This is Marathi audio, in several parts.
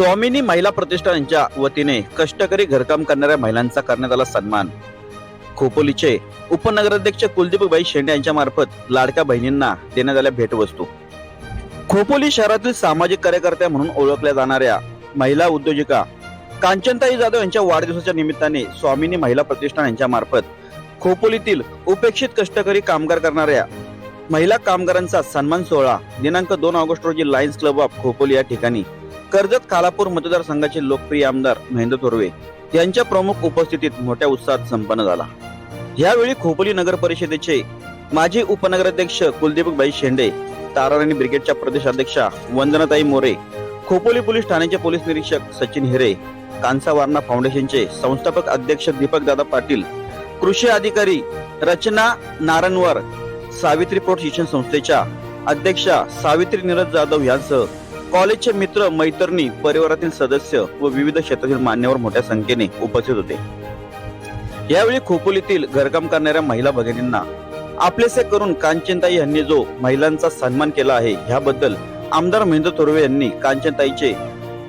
स्वामिनी महिला प्रतिष्ठान यांच्या वतीने कष्टकरी घरकाम करणाऱ्या महिलांचा करण्यात आला सन्मान. खोपोलीचे उपनगराध्यक्ष कुलदीपबाई शेंडे यांच्या मार्फत लाडक्या बहिणींना देण्यात आल्या भेटवस्तू. खोपोली शहरातील सामाजिक कार्यकर्त्या म्हणून ओळखल्या जाणाऱ्या महिला उद्योजिका कांचनताई जाधव यांच्या वाढदिवसाच्या निमित्ताने स्वामिनी महिला प्रतिष्ठान यांच्या मार्फत खोपोलीतील उपेक्षित कष्टकरी कामगार करणाऱ्या महिला कामगारांचा सन्मान सोहळा दिनांक दोन ऑगस्ट रोजी लायन्स क्लब ऑफ खोपोली या ठिकाणी कर्जत खालापूर मतदारसंघाचे लोकप्रिय आमदार महेंद्र थोरवे यांच्या प्रमुख उपस्थितीत मोठ्या उत्साहात संपन्न झाला. यावेळी खोपोली नगर परिषदेचे माजी उपनगराध्यक्ष कुलदीपबाई शेंडे ताराराणी ब्रिगेडच्या प्रदेशाध्यक्षा वंदनाताई मोरे खोपोली पोलीस ठाण्याचे पोलीस निरीक्षक सचिन हिरे कांसा वारणा फाउंडेशनचे संस्थापक अध्यक्ष दीपक दादा पाटील कृषी अधिकारी रचना नारनवर सावित्री प्रौढ शिक्षण संस्थेच्या अध्यक्षा सावित्री नीरज जाधव यांसह कॉलेजचे मित्र मैत्रिणी परिवारातील सदस्य व विविध क्षेत्रातील मान्यवर मोठ्या संख्येने उपस्थित होते. यावेळी खोपोलीतील घरकाम करणाऱ्या महिला भगिनींना आपलेसे करून कांचनताई यांनी जो महिलांचा सन्मान केला आहे ह्याबद्दल आमदार महेंद्र थोरवे यांनी कांचनताईचे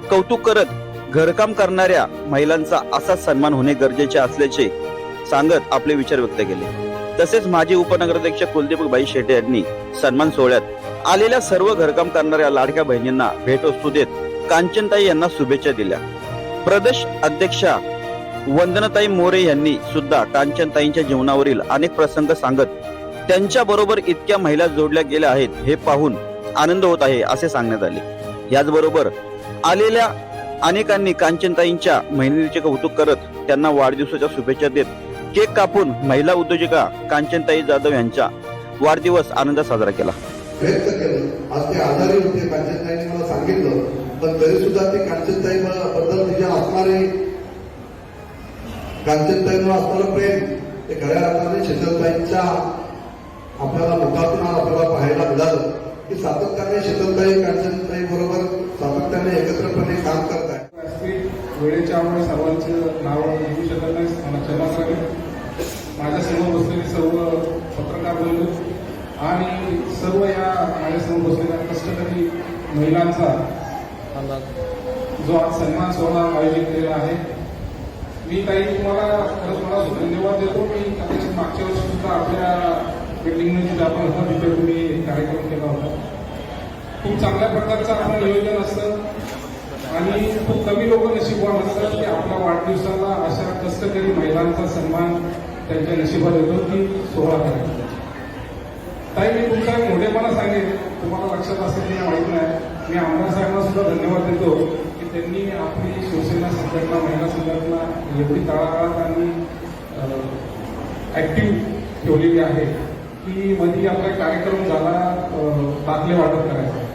कौतुक करत घरकाम करणाऱ्या महिलांचा असा सन्मान होणे गरजेचे असल्याचे सांगत आपले विचार व्यक्त केले. तसेच माजी उपनगराध्यक्ष कुलदीप भाई शेटे यांनी सन्मान सोहळ्यात आलेल्या सर्व घरकाम करणाऱ्या लाडक्या बहिणींना भेटवस्तू देत कांचनताई यांना शुभेच्छा दिल्या. प्रदेश अध्यक्षा वंदनताई मोरे यांनी सुद्धा कांचनताईंच्या जीवनावरील अनेक प्रसंग सांगत त्यांच्या बरोबर इतक्या महिला जोडल्या गेल्या आहेत हे पाहून आनंद होत आहे असे सांगण्यात आले. याचबरोबर आलेल्या अनेकांनी कांचनताईंच्या मेहनतीचे कौतुक करत त्यांना वाढदिवसाच्या शुभेच्छा देत केक कापून महिला उद्योजिका कांचनताई जाधव यांचा वाढदिवस आनंदात साजरा केला. प्रयत्न केलं. आज ते आजारी होते. कांचनताईने मला सांगितलं. पण तरी सुद्धा ते कांचनताई मला- बद्दल तिच्या म्हणजे असणारे कांचनताईंवर असणारं प्रेम ते खऱ्या अर्थाने शीतलताईंच्या आपल्याला मुखातून आपल्याला पाहायला मिळालं. की सातत्याने शीतलताई कांचनताई बरोबर सातत्याने एकत्रपणे काम करत आहे वेळेच्या आम्हाला सर्वांचं नाव लिहू शकत नाही क्षमा माझ्यासमोर बसलेले सर्व पत्रकार बंधू आणि सर्व या माझ्यासमोर बसलेल्या कष्टकरी महिलांचा जो आज सन्मान सोहळा आयोजित केलेला आहे मी काही तुम्हाला खरंच मला धन्यवाद देतो. मी कदाचित मागच्या वर्षी सुद्धा आपल्या बिल्डिंगमध्ये जे आपण होता तिथे तुम्ही कार्यक्रम केला होता. खूप चांगल्या प्रकारचं आपलं नियोजन असतं आणि खूप कमी लोक नशीबवान असतात की आपल्या वाढदिवसाला अशा कष्टकरी महिलांचा सन्मान त्यांच्या नशिबात येतो की सोहळा करायचा ताई मी तुमचा मोठेपणा सांगेन. तुम्हाला लक्षात असेल की माहीत नाही. मी आमदार साहेबांना सुद्धा धन्यवाद देतो की त्यांनी आपली शिवसेना संघटना महिला संघटना एवढी तळागाळात आणि ऍक्टिव्ह ठेवलेली आहे. की मध्ये आपला कार्यक्रम झाला दाखले वाटप करायचा.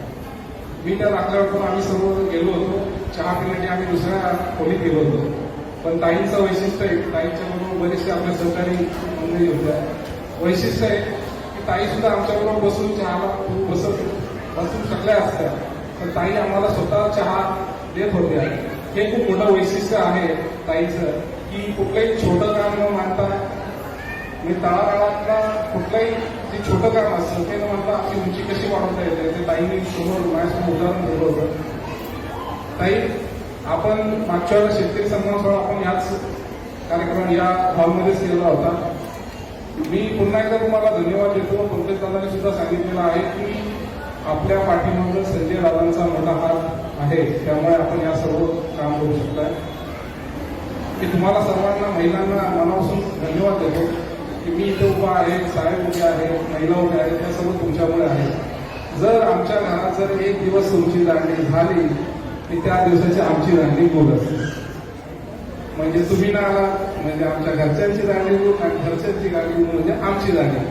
मी त्या दाखल्यावर आम्ही सर्व गेलो होतो. चहा पिण्यासाठी आम्ही दुसऱ्या खोलीत गेलो होतो. पण ताईंचं वैशिष्ट्य आहे ताईंच्या बरोबर बरेचसे आपल्या सहकारी मंडळी होत्या. वैशिष्ट्य आहे ताई सुद्धा आमच्याबरोबर बसून चहाला बसत बसून शकल्या असत्या. पण ताई आम्हाला स्वतः चहा देत होत्या. हे खूप मोठं वैशिष्ट्य आहे ताईचं की कुठलंही छोटं काम न मानता मी तळागाळातला कुठलंही जे छोटं काम असतं ते न म्हणता आपली उंची कशी वाढवता येते ते ताईने समोर माझ्यासमोर उदाहरण दिलं होतं. ताई आपण मागच्या वेळेला शेतकरी सन्मान सोहळा आपण याच कार्यक्रम या हॉलमध्येच केला होता. मी पुन्हा एकदा तुम्हाला धन्यवाद देतो. पंकज दादाने सुद्धा सांगितलेलं आहे की आपल्या पाठीमागं संजय दादांचा मोठा हात आहे. त्यामुळे आपण या सर्व काम करू शकताय. मी तुम्हाला सर्वांना महिलांना मनापासून धन्यवाद देतो की मी इथे उभा आहे साहेब उभे आहेत महिला उभ्या आहेत त्या सर्व तुमच्यामुळे आहे जर आमच्या घरात जर एक दिवस तुमची दांडी झाली की त्या दिवसाची आमची दांडी गोल असते म्हणजे तुम्ही ना आला म्हणजे आमच्या घरच्यांची जाणीव आणि घरच्यांची गाडी म्हणजे आमची जाणीव.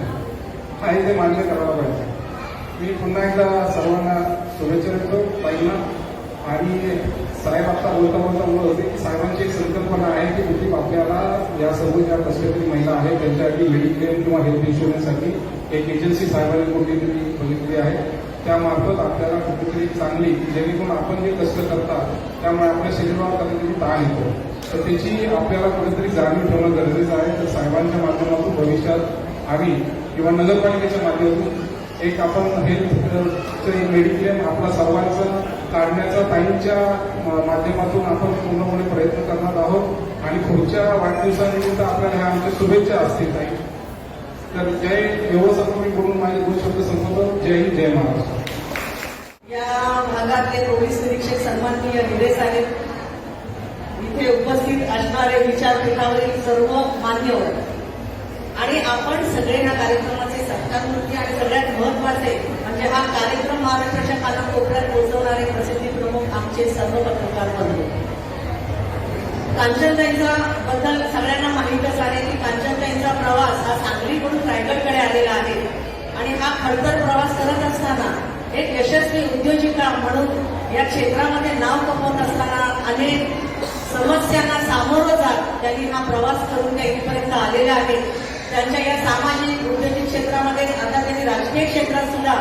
हा हे ते मान्य करायला पाहिजे. मी पुन्हा एकदा सर्वांना शुभेच्छा देतो. पहिला आणि साहेब आता बोलता बोलता बोलत होते की साहेबांची एक संकल्पना आहे की कुठे आपल्याला या सर्व ज्या कष्टकरी महिला आहेत त्यांच्यासाठी मेडिक्लेम किंवा हेल्थ इन्शुरन्ससाठी एक एजन्सी साहेबांनी कुठेतरी बघितली आहे. त्यामार्फत आपल्याला कुठेतरी चांगली जेणेकरून आपण जे कष्ट करतात त्यामुळे आपल्या शरीरावर कधीतरी ताण येतो. तर त्याची आपल्याला कुठेतरी जाणीव ठेवणं गरजेचं आहे. तर साहेबांच्या माध्यमातून भविष्यात आम्ही किंवा नगरपालिकेच्या माध्यमातून एक आपण हेल्थ मेडिक्लेम आपला सर्वांचं काढण्याचा ताईंच्या माध्यमातून आपण पूर्णपणे प्रयत्न करणार आहोत. आणि पुढच्या वाढदिवसानिमित्त आपल्याला ह्या आमच्या शुभेच्छा असतील ताई. तर जय व्यवस्थापन मी बोलून माझे दोन शब्द संपवतो. जय हिंद जय महाराष्ट्र. या भागातले पोलीस निरीक्षक सन्माननीय हिरे साहेब इथे उपस्थित असणारे विचारपीठावरील सर्व मान्यवर. आणि आपण सगळे ह्या कार्यक्रमाचे सत्कारमूर्ती आणि सगळ्यात महत्त्वाचे म्हणजे हा कार्यक्रम महाराष्ट्राच्या कानाकोपऱ्यात पोहोचवणारे प्रसिद्धी प्रमुख आमचे सर्व पत्रकार बंधू. कांचनताईंचा बद्दल सगळ्यांना माहीतच आहे की कांचनताईंचा प्रवास हा सांगलीकडून रायगडकडे आलेला आहे. आणि हा खडतर प्रवास करत असताना एक यशस्वी उद्योजिका म्हणून या क्षेत्रामध्ये नाव कमवत असताना अनेक समस्यांना सामोरं जात त्यांनी हा प्रवास करून त्या इथपर्यंत आलेला आहे. त्यांच्या या सामाजिक उद्योजिक क्षेत्रामध्ये आता त्यांनी राजकीय क्षेत्रात सुद्धा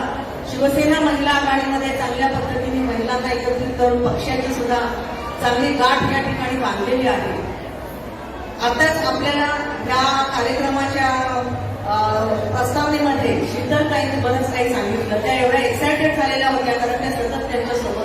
शिवसेना महिला आघाडीमध्ये चांगल्या पद्धतीने महिलांना एकत्रित करून पक्षाची सुद्धा चांगली गाठ या ठिकाणी बांधलेली आहे. आताच आपल्याला या कार्यक्रमाच्या प्रस्तावनेमध्ये प्रस्तावनेमध्ये काही बरंच काही सांगितलं. त्या एवढ्या एक्सायटेड झालेल्या होत्या कारण त्या सतत त्यांच्यासोबत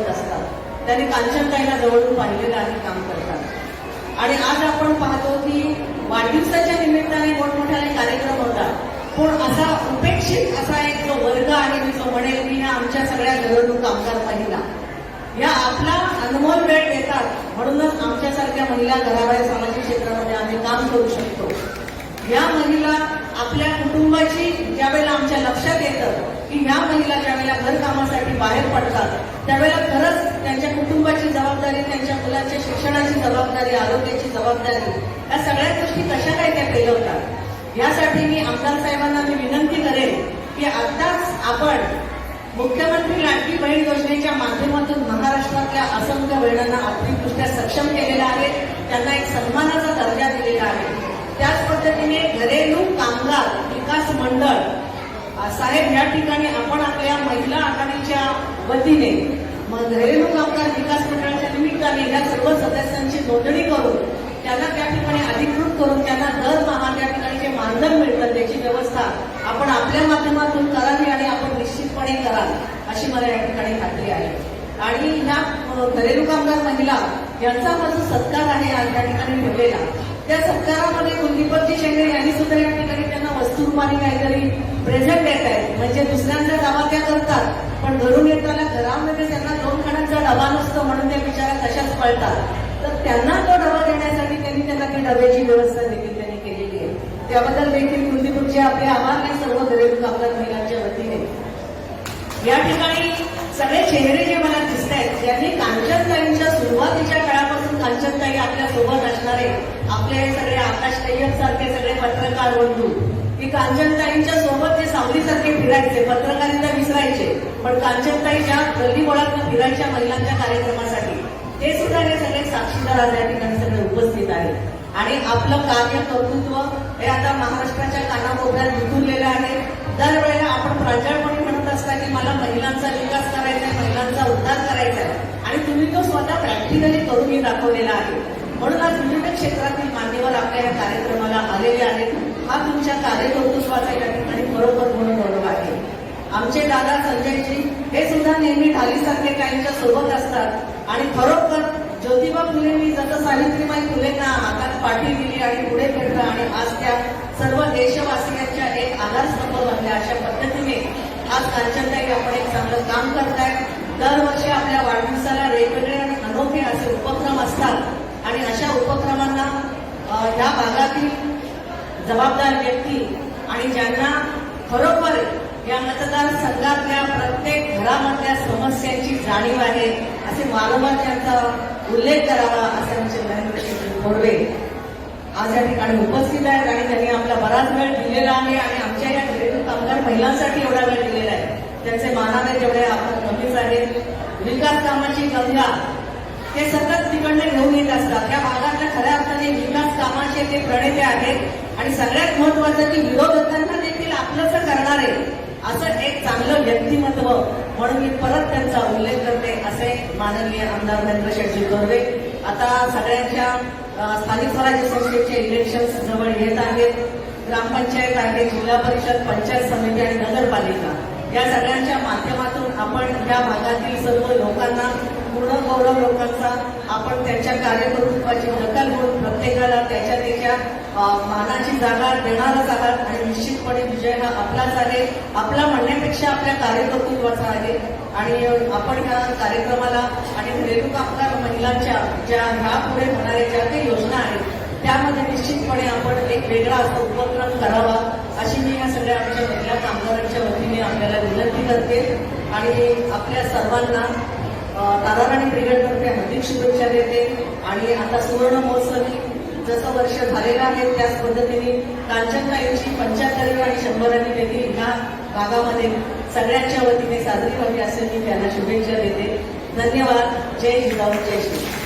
त्यांनी कांचनताईला जवळून पाहिलेलं आहे काम करतात आणि आज आपण पाहतो की वाढदिवसाच्या निमित्ताने मोठमोठ्याने कार्यक्रम होतात. पण असा उपेक्षित असा एक जो वर्ग आहे मी जो म्हणेल की ह्या आमच्या सगळ्या निवडणूक कामगार महिला या आपला अनमोल वेळ देतात. म्हणूनच आमच्यासारख्या महिला घराबाहेर सामाजिक क्षेत्रामध्ये आम्ही काम करू शकतो. या महिला आपल्या कुटुंबाची ज्यावेळेला आमच्या लक्षात येतं की ह्या महिला ज्यावेळेला घरकामासाठी बाहेर पडतात त्यावेळेला खरंच त्यांच्या कुटुंबाची जबाबदारी त्यांच्या मुलांच्या शिक्षणाची जबाबदारी आरोग्याची जबाबदारी या सगळ्या गोष्टी कशा काय त्या पेलवतात यासाठी मी आमदार साहेबांना मी विनंती करेन की आताच आपण मुख्यमंत्री लाडकी बहीण योजनेच्या माध्यमातून महाराष्ट्रातल्या असंख्य बहिणांना आर्थिकदृष्ट्या सक्षम केलेलं आहे. त्यांना एक सन्मानाचा दर्जा दिलेला आहे. त्याच पद्धतीने घरेलू कामगार विकास मंडळ साहेब या ठिकाणी आपण आपल्या महिला आघाडीच्या वतीने मग घरेलू कामगार विकास मंडळाच्या निमित्ताने या सर्व सदस्यांची नोंदणी करून त्यांना त्या ठिकाणी अधिकृत करून त्यांना दरमहा त्या ठिकाणी जे मानधन मिळतं त्याची व्यवस्था आपण आपल्या माध्यमातून करावी आणि आपण निश्चितपणे कराल अशी मला या ठिकाणी खात्री आहे. आणि ह्या घरेलू कामगार महिला यांचा माझा सत्कार आहे आज या ठिकाणी ठेवलेला. त्या सत्कारामध्ये कुलदीपकजी शेंडे यांनी सुद्धा या ठिकाणी त्यांना वस्तुरूपाने काहीतरी प्रेझेंट देत आहेत. म्हणजे दुसऱ्यांचा दावा त्या करतात पण घरून येताना घरामध्ये त्यांना दोन खणांचा डबा नसतो म्हणून त्या बिचारा तशाच पळतात. तर त्यांना तो डबा देण्यासाठी त्यांनी त्यांना ती डब्याची व्यवस्था देखील त्यांनी केलेली आहे. त्याबद्दल देखील कुलदीपकचे आपले आभार या सर्व घरेलू कामगार महिलांच्या वतीने. या ठिकाणी सगळे चेहरे जे मला दिसत आहेत ज्यांनी कांचनताईंच्या सुरुवातीच्या काळापासून कांचनताई आपल्यासोबत असणारे आपले हे सगळे आकाश तय्यब सारखे सगळे पत्रकार बंधू. की कांचनताईंच्या सोबत जे सावलीसारखे फिरायचे पत्रकारिता विसरायचे. पण कांचनताई ज्या गल्ली फिरायच्या महिलांच्या कार्यक्रमासाठी. ते सुद्धा हे सगळे साक्षीदार आज या ठिकाणी सगळे उपस्थित आहेत. आणि आपलं कार्य कर्तृत्व हे आता महाराष्ट्राच्या कानाकोपऱ्यात विखुरलेलं आहे. दरवेळेला आपण प्रांजळपणे म्हणत असता की मला महिलांचा विकास करायचा आहे महिलांचा उद्धार करायचा प्रॅक्टिकली करून मी दाखवलेला आहे. म्हणून आज विविध क्षेत्रातील मान्यवर आपल्या या कार्यक्रमाला आलेले आहेत. हा तुमच्या कार्यकर्तृत्वाचा या ठिकाणी म्हणून बरो आहे. आमचे दादा संजयजी हे सुद्धा नेहमी ढालीसारखे काहींच्या सोबत असतात. आणि खरोखर ज्योतिबा फुलेंनी जसं सावित्रीबाई फुलेंना हातात पाठी दिली आणि पुढे फिरलं आणि आज त्या सर्व देशवासियांच्या एक आधारस्तंभ बनल्या अशा पद्धतीने आज कांचनताई आपण एक चांगलं काम करतायत. दरवर्षी आपल्या वाढदिवसाला वेगवेगळ्या मोठे असे उपक्रम असतात. आणि अशा उपक्रमांना या ह्या भागातील जबाबदार व्यक्ती आणि ज्यांना खरोखर या मतदारसंघातल्या प्रत्येक घरामधल्या समस्यांची जाणीव आहे असे वारंवार त्यांचा उल्लेख करावा असे आमचे महेंद्र थोरवे आज या ठिकाणी उपस्थित आहेत आणि त्यांनी आपला बराच वेळ दिलेला आहे आणि आमच्या या घरेलू कामगार महिलांसाठी एवढा वेळ दिलेला आहे. त्यांचे मानाने जेवढे आपण कमीच आहेत. विकास कामाची गंगा ते सतत तिकडनं घेऊन येत असतात. या भागातल्या खऱ्या अर्थाने विकास कामाचे ते प्रणेते आहेत आणि सगळ्यात महत्वाचं की विरोधकांना देखील आपलंच करणारे असं एक चांगलं व्यक्तिमत्व म्हणून मी परत त्यांचा उल्लेख करते असे माननीय आमदार नरेंद्र शेट्टी कर्वे आता सगळ्यांच्या स्थानिक स्वराज्य संस्थेचे इलेक्शन जवळ येत आहेत. ग्रामपंचायत आहे जिल्हा परिषद पंचायत समिती आणि नगरपालिका. या सगळ्यांच्या माध्यमातून आपण या भागातील सर्व लोकांना पूर्ण गौरव लोकांचा आपण त्यांच्या कार्यकर्तृत्वाची नकल घेऊन प्रत्येकाला त्याच्या त्याच्या मानाची जागा देणारच आहात. आणि निश्चितपणे विजय हा आपलाच आहे. आपला म्हणण्यापेक्षा आपल्या कार्यकर्तृत्वाचा आहे. आणि आपण ह्या कार्यक्रमाला आणि घरेलू कामगार महिलांच्या ज्या ह्या पुढे होणाऱ्या ज्या काही योजना आहेत त्यामध्ये निश्चितपणे आपण एक वेगळा असा उपक्रम करावा अशी मी या सगळ्या आमच्या महिला कामगारांच्या वतीने आपल्याला विनंती करते. आणि आपल्या सर्वांना अ, ताराराणी ब्रिगेडतर्फे हार्दिक शुभेच्छा देते. आणि आता सुवर्ण महोत्सवी जसं वर्ष झालेलं आहे त्याच पद्धतीने कांचनताईंची पंच्याहत्तरावी आणि शंभरावी देखील ह्या भागामध्ये सगळ्यांच्या वतीने साजरी व्हावी असे मी त्यांना शुभेच्छा देते. धन्यवाद. जय जिजाऊ जय श्री